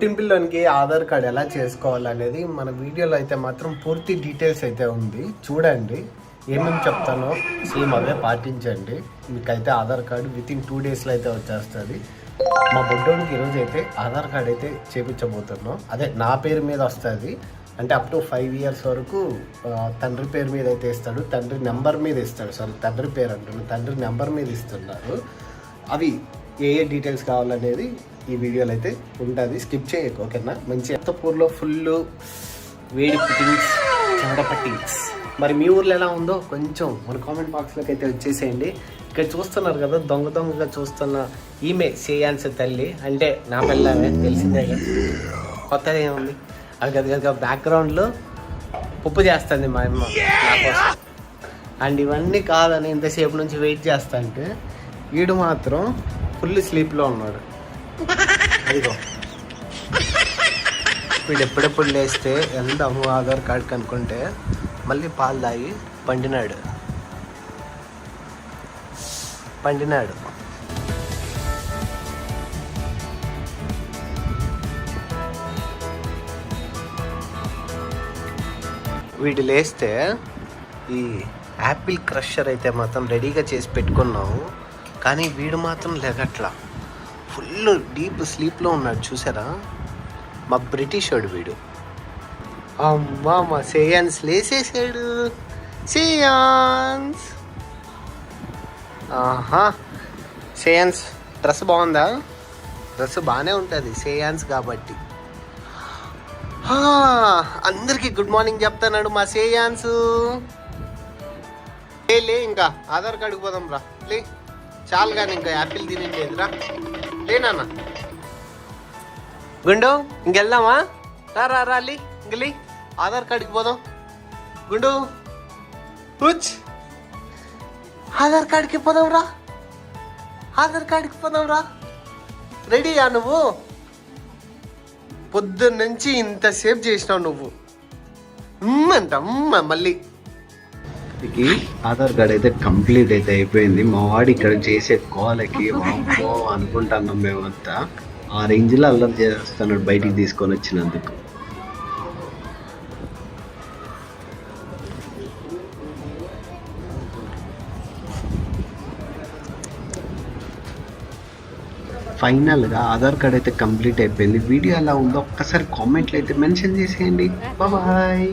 గుర్తింపులోనికి Aadhaar card ఎలా చేసుకోవాలనేది మన వీడియోలో అయితే మాత్రం పూర్తి డీటెయిల్స్ అయితే ఉంది. చూడండి ఏమేమి చెప్తానో సేమ్ అవే పాటించండి. మీకైతే Aadhaar card within two డేస్లో అయితే వచ్చేస్తుంది. మా బొడ్డోడికి ఈరోజు అయితే ఆధార్ కార్డ్ అయితే చేపించబోతున్నాం. అదే నా పేరు మీద వస్తుంది. అంటే అప్ టు ఫైవ్ ఇయర్స్ వరకు తండ్రి పేరు మీద అయితే ఇస్తాడు. తండ్రి నెంబర్ మీద ఇస్తాడు. సారీ తండ్రి పేరు అంటున్నాడు తండ్రి నెంబర్ మీద ఇస్తున్నారు. అవి ఏ ఏ డీటెయిల్స్ కావాలనేది ఈ వీడియోలో అయితే ఉంటుంది. స్కిప్ చేయకు ఓకేనా? మంచి అత్తపూర్లో ఫుల్ వేడి పుట్టింగ్స్ చెమట పట్టింగ్స్ మరి మీ ఊర్లో ఎలా ఉందో కొంచెం మన కామెంట్ బాక్స్లోకి అయితే వచ్చేసేయండి. ఇక్కడ చూస్తున్నారు కదా దొంగ దొంగగా చూస్తున్న ఈమె చేయాల్సిన తల్లి. అంటే నా పిల్లమే తెలిసిందే కొత్తది ఏముంది? అది గది గదిగా బ్యాక్గ్రౌండ్లో ఉప్పు చేస్తుంది మా అమ్మ అండ్ ఇవన్నీ కాదని ఇంతసేపు నుంచి వెయిట్ చేస్తా అంటే వీడు మాత్రం ఫుల్ స్లీప్లో ఉన్నాడు. అదిగో. వీడు ఎప్పుడెప్పుడు లేస్తే వెళ్దాము ఆధార్ కార్డ్ కనుక్కుంటే మళ్ళీ పాలు తాగి పండినాడు. పండినాడు. వీడు లేస్తే ఈ యాపిల్ క్రషర్ అయితే మాత్రం రెడీగా చేసి పెట్టుకున్నాము కానీ వీడు మాత్రం లెగట్లా. ఫుల్ డీప్ స్లీప్లో ఉన్నాడు చూసారా? మా బ్రిటిష్ వాడు. వీడు అమ్మా మా సేయాన్స్ లేసేసాడు. సేయాన్స్! ఆహా! సేయాన్స్ డ్రెస్ బాగుందా? డ్రెస్ బాగానే ఉంటుంది సేయాన్స్ కాబట్టి. హా, అందరికీ గుడ్ మార్నింగ్ చెప్తాన్నాడు మా సేయాన్స్. లే లే ఇంకా ఆధార్ కార్డుకి పోదాం రా లే. చాలు కానీ ఇంకా యాపిల్ తినేది రా నాన్న. గుండు ఇంకెళ్దామా? రా రా రాలి లే ఆధార్ కార్డుకి పోదాం. గుండు కూర్చ్ ఆధార్ కార్డుకి పోదాం రా. ఆధార్ కార్డుకి పోదాం రా. రెడీయా నువ్వు? పొద్దున్న నుంచి ఇంతసేపు చేసినావు నువ్వు. అంట మళ్ళీ. ఇది ఆధార్ కార్డ్ అయితే కంప్లీట్ అయితే అయిపోయింది. మా వాడు ఇక్కడ చేసే కాలకి వామ్మో అనుకుంటున్నాం మేమంతా. ఆ రేంజ్లో అల్లరి చేస్తున్నాడు బయటికి తీసుకొని వచ్చినందుకు. ఫైనల్గా ఆధార్ కార్డ్ అయితే కంప్లీట్ అయిపోయింది. వీడియో ఎలా ఉందో ఒక్కసారి కామెంట్లు అయితే మెన్షన్ చేసేయండి. బాయ్.